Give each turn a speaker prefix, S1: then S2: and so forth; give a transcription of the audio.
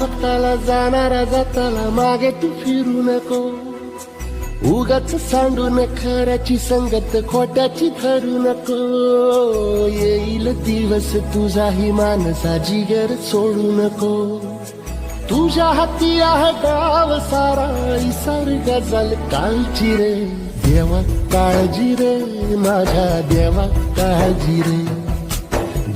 S1: भक्ताला जाणारा जाताला मागे तू फिरू नको. उगाच सांडून खऱ्याची संगत खोट्याची धरू नको. येईल दिवस तुझाही मानसा जिगर सोडू नको. तुझ्या हाती आहे गाव सारा इसार गजल काळजी रे. देवा काळजी रे माझ्या देवा काळजी रे.